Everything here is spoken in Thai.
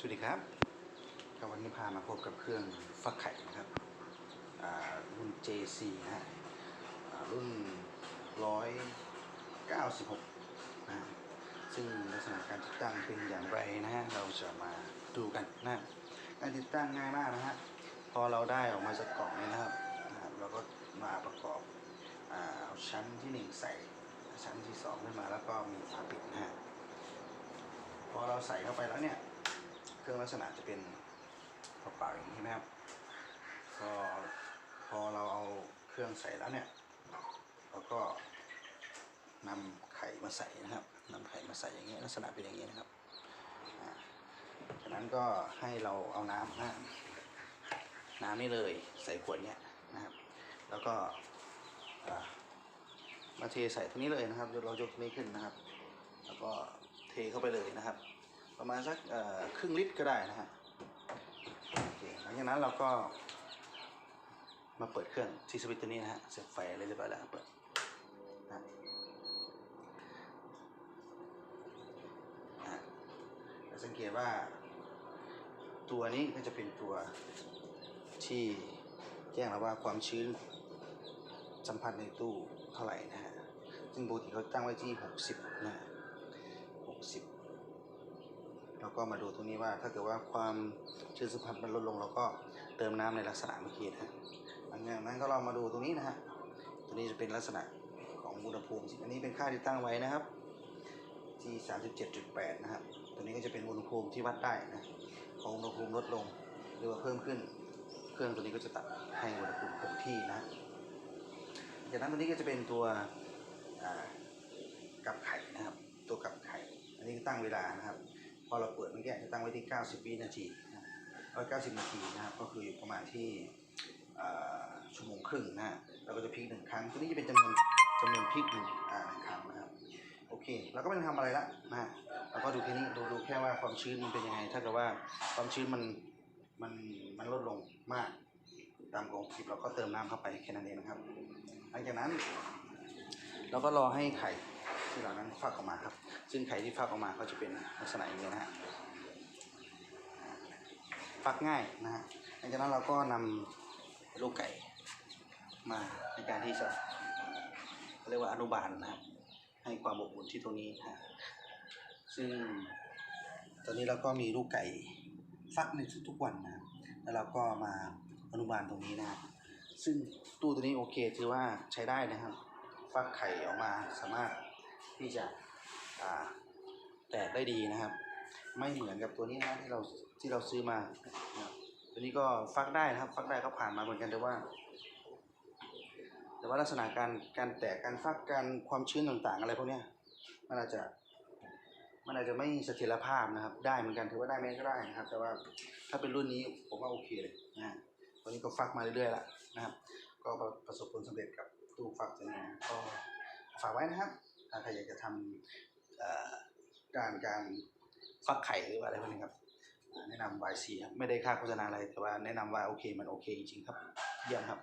สวัสดีครับวันนี้พามาพบกับเครื่องฟักไข่นะครับรุ่น JC นะฮะรุ่น 196นะฮะซึ่งลักษณะการติดตั้งเป็นอย่างไรนะฮะ เราจะมาดูกันนะการติดตั้งง่ายมากนะฮะ พอเราได้ออกมาจากกล่องนี้นะครับนะครับ เราก็มาประกอบอเอาชั้นที่หนึ่งใส่ชั้นที่สองขึ้นมาแล้วก็มีฝาปิดนะฮะ พอเราใส่เข้าไปแล้วเนี่ย รื่องลักษณะจะเป็นเปล่าๆอย่างนี้ใช่ไหมครับพอพอเราเอาเครื่องใส่แล้วเนี่ยเราก็นำไข่มาใส่นะครับนำไข่มาใส่อย่างเงี้ยลักษณะเป็นอย่างนี้นะครับจากนั้นก็ให้เราเอาน้ำนะน้ำนี่เลยใส่ขวดเนี้ยนะครับ แล้วก็มาเทใส่ตรงนี้เลยนะครับเรายกนี้ขึ้นนะครับ แล้วก็เทเข้าไปเลยนะครับ ประมาณสักครึ่งลิตรก็ได้นะฮะหลังจากนั้นเราก็มาเปิดเครื่องที่สวิตช์ตัวนี้นะฮะเสียบไฟอะไรเรียบร้อยแล้วเปิดนะนะจะสังเกตว่า ตัวนี้ก็จะเป็นตัวที่แจ้งเราว่าความชื้นสัมผัสในตู้เท่าไหร่นะฮะซึ่งปกติเขาตั้งไว้ที่ 60 นะฮะ60 แล้ว ก็มาดูตรงนี้ว่าถ้าเกิดว่าความชื้นสัมผัสมันลดลงเราก็เติมน้ำในลักษณะเมื่อกี้นะฮะหลังจากนั้นก็เรามาดูตรงนี้นะฮะตัวนี้จะเป็นลักษณะของอุณหภูมิอันนี้เป็นค่าที่ตั้งไว้นะครับที่37.8 นะครับตัวนี้ก็จะเป็นอุณหภูมิที่วัดได้นะของอุณหภูมิลดลงหรือว่าเพิ่มขึ้น เครื่องตัวนี้ก็จะตัดให้อุณหภูมิคงที่นะจากนั้นตัวนี้ก็จะเป็นตัวกับไข่นะครับ ตัวกับไข่ อันนี้ตั้งเวลานะครับ พอเราเปิดเมื่อกี้จะตั้งไว้ที่ 90 วินาทีนะ190 นาทีนะครับก็คืออยู่ประมาณที่ชั่วโมงครึ่งนะฮะเราก็จะพลิกหนึ่งครั้งตัวนี้จะเป็นจำนวนจำนวนพลิกหนึ่งครั้งนะครับโอเคเราก็ไม่ต้องทำอะไรละนะเราก็ดูแค่นี้ดูดูแค่ว่าความชื้นมันเป็นยังไง ถ้าเกิดว่าความชื้นมันมันมันลดลงมากตามกองคลิปเราก็เติมน้ำเข้าไปแค่นั้นเองนะครับ หลังจากนั้น เราก็รอให้ไข่ ที่เรานั้นฟักออกมาครับ ซึ่งไข่ที่ฟักออกมาก็จะเป็นลักษณะอย่างนี้นะฮะฟักง่ายนะฮะหลังจากนั้นเราก็นำลูกไก่มาในการที่จะเรียกว่าอนุบาลนะครับให้ความอบอุ่นที่ตรงนี้ฮะซึ่งตอนนี้เราก็มีลูกไก่ฟักในทุกๆวันนะครับแล้วเราก็มาอนุบาลตรงนี้นะฮะซึ่งตู้ตัวนี้โอเคถือว่าใช้ได้นะครับ ฟักไข่ออกมาสามารถ ที่จะแตกได้ดีนะครับ ไม่เหมือนกับตัวนี้นะที่เราที่เราซื้อมาตัวนี้ก็ฟักได้นะครับ ฟักได้ก็ผ่านมาเหมือนกันแต่ว่า แต่ว่าลักษณะการการแตกการฟักการความชื้นต่างๆ อะไรพวกนี้มันอาจจะมันอาจจะไม่เสถียรภาพนะครับ ได้เหมือนกันถือว่าได้ไหมก็ได้นะครับ แต่ว่าถ้าเป็นรุ่นนี้ผมว่าโอเคเลยนะตัวนี้ก็ฟักมาเรื่อยๆแล้วนะครับ ก็ประสบผลสำเร็จกับตู้ฟักตัวนี้ก็ฝากไว้นะครับ ถ้าใครอยากจะทำการการฟักไข่หรือว่าอะไรพวกนี้ครับแนะนำ YC ครับไม่ได้ค่าโฆษณาอะไรแต่ว่าแนะนำว่าโอเคมันโอเคจริงๆครับเยี่ยมครับ